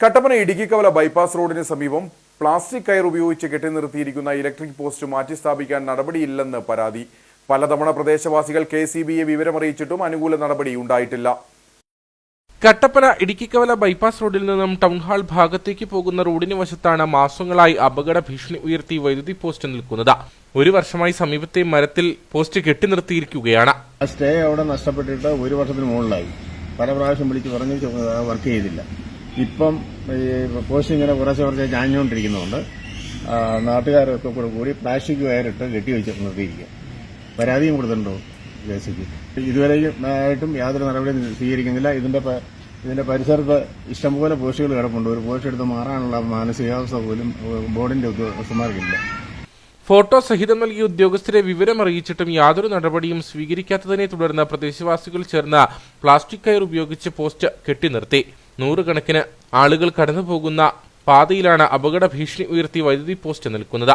Kattappana Idukkikkavala bypass റോഡിന് സമീപം plastic കയർ ഉപയോഗിച്ച് കെട്ടി നിർത്തിയിരിക്കുന്ന ഇലക്ട്രിക് പോസ്റ്റ് മാറ്റി സ്ഥാപിക്കാൻ നടപടിയില്ലെന്ന് പരാതി. പലതവണ പ്രദേശവാസികൾ കെ സി ബിയെ വിവരമറിയിച്ചിട്ടും അനുകൂല നടപടി ഉണ്ടായിട്ടില്ല. കട്ടപ്പന ഇടുക്കിക്കവല ബൈപ്പാസ് റോഡിൽ നിന്നും ടൗൺ ഹാൾ ഭാഗത്തേക്ക് പോകുന്ന റോഡിന് വശത്താണ് മാസങ്ങളായി അപകട ഭീഷണി ഉയർത്തി വൈദ്യുതി പോസ്റ്റ് നിൽക്കുന്നത്. ഒരു വർഷമായി സമീപത്തെ മരത്തിൽ പോസ്റ്റ് കെട്ടി നിർത്തിയിരിക്കുകയാണ്. സ്റ്റേ അവിടെ നഷ്ടപ്പെട്ടിട്ട് ഒരു വർഷത്തിന് മുകളിലായി. പല പ്രാവശ്യം വിളിച്ച് പറഞ്ഞു വർക്ക് ചെയ്തില്ല. ഇപ്പം ഈ പോസ്റ്റ് ഇങ്ങനെ കുറച്ച് കുറച്ച് ചാഞ്ഞുകൊണ്ടിരിക്കുന്നതുകൊണ്ട് നാട്ടുകാരൊക്കെ കൂടെ കൂടി പ്ലാസ്റ്റിക് വയറിട്ട് കെട്ടി വെച്ച് നിർത്തിയിരിക്കുക. പരാതിയും കൊടുത്തിട്ടുണ്ടോ ദേശിക്ക് ഇതുവരെയും ആയിട്ടും യാതൊരു നടപടിയും സ്വീകരിക്കുന്നില്ല. ഇതിന്റെ ഇതിന്റെ പരിസരത്ത് ഇഷ്ടംപോലെ പോസ്റ്റുകൾ കിടപ്പുണ്ട്. ഒരു പോസ്റ്റ് എടുത്ത് മാറാനുള്ള മാനസികാവസ്ഥ പോലും ബോർഡിന്റെ ഉദ്യോഗസ്ഥന്മാർക്കില്ല ഫോട്ടോ സഹിതം നൽകിയ ഉദ്യോഗസ്ഥരെ വിവരം അറിയിച്ചിട്ടും യാതൊരു നടപടിയും സ്വീകരിക്കാത്തതിനെ തുടർന്ന് പ്രദേശവാസികൾ ചേർന്ന പ്ലാസ്റ്റിക് കയർ ഉപയോഗിച്ച് പോസ്റ്റ് കെട്ടി നിർത്തി. നൂറുകണക്കിന് ആളുകൾ കടന്നുപോകുന്ന പാതയിലാണ് അപകട ഭീഷണി ഉയർത്തി വൈദ്യുതി പോസ്റ്റ് നിൽക്കുന്നത്.